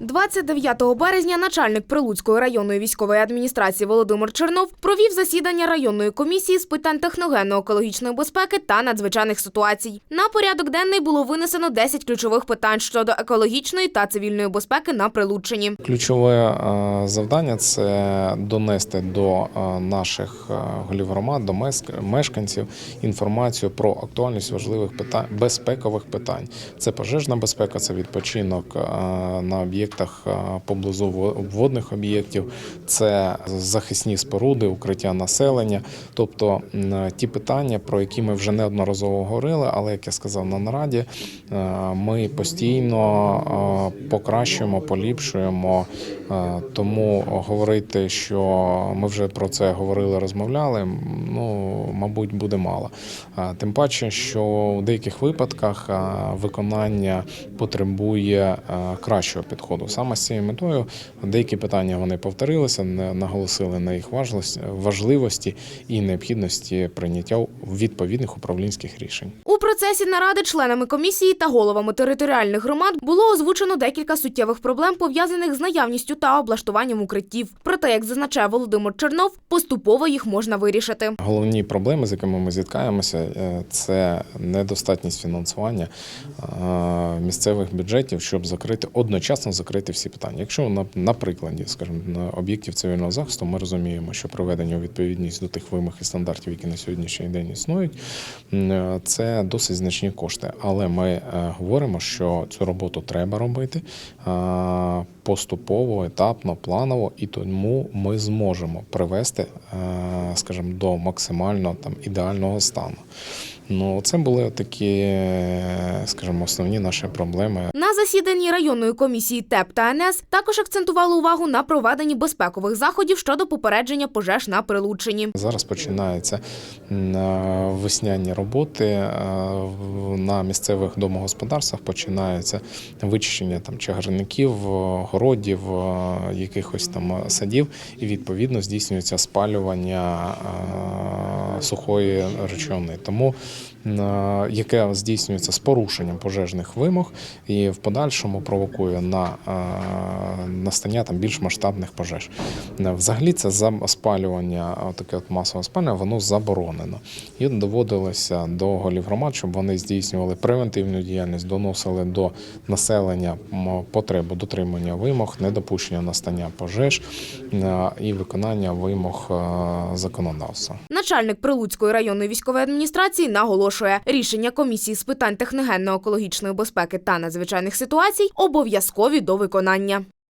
29 березня начальник Прилуцької районної військової адміністрації Володимир Чернов провів засідання районної комісії з питань техногенно-екологічної безпеки та надзвичайних ситуацій. На порядок денний було винесено 10 ключових питань щодо екологічної та цивільної безпеки на Прилуччині. Ключове е, завдання це донести до е, наших е, голів громад, до мешканців інформацію про актуальність важливих питань, безпекових питань. Це пожежна безпека, це відпочинок на об'єктах поблизу во- водних об'єктів, це захисні споруди, укриття населення. Тобто ті питання, про які ми вже неодноразово говорили, але як я сказав на нараді, е, ми постійно покращуємо, поліпшуємо. Е, Тому говорити, що ми вже про це говорили, розмовляли, ну мабуть, буде мало. Е, Тим паче, що у деяких випадках виконання потребує кращого підходу. Саме з цією метою деякі питання вони повторилися, наголосили на їх важливості і необхідності прийняття відповідних управлінських рішень. Процесі наради членами комісії та головами територіальних громад було озвучено декілька суттєвих проблем, пов'язаних з наявністю та облаштуванням укриттів. Проте, як зазначає Володимир Чернов, поступово їх можна вирішити. Головні проблеми, з якими ми зіткаємося, е, це недостатність фінансування е, місцевих бюджетів, щоб закрити одночасно закрити всі питання. Якщо на, на прикладі, скажімо, об'єктів цивільного захисту, ми розуміємо, що проведення у відповідність до тих вимог і стандартів, які на сьогоднішній день існують, е, це досить значні кошти. Але ми е, говоримо, що цю роботу треба робити е, поступово, етапно, планово, і тому ми зможемо привести, е, скажімо, до максимально там ідеального стану. Ну, це були такі, скажімо, основні наші проблеми. На засіданні районної комісії ТЕП та НС також акцентували увагу на проведенні безпекових заходів щодо попередження пожеж на Прилуччині. Зараз починаються е, весняні роботи е, на місцевих домогосподарствах. Починаються вичищення там чагарників, городів, е, якихось там садів, і відповідно здійснюється спалювання сухої речовини. Тому е, яке здійснюється з порушенням пожежних вимог і в подальшому провокує на е, настання там більш масштабних пожеж. Е, Взагалі це за спалювання, таке от масове спалювання, воно заборонено. І доводилося до голів громад, щоб вони здійснювали превентивну діяльність, доносили до населення потребу дотримання вимог, недопущення настання пожеж і виконання вимог законодавства. Начальник Прилуцької районної військової адміністрації наголошує, рішення комісії з питань техногенно-екологічної безпеки та надзвичайних ситуацій обов'язкові до виконання.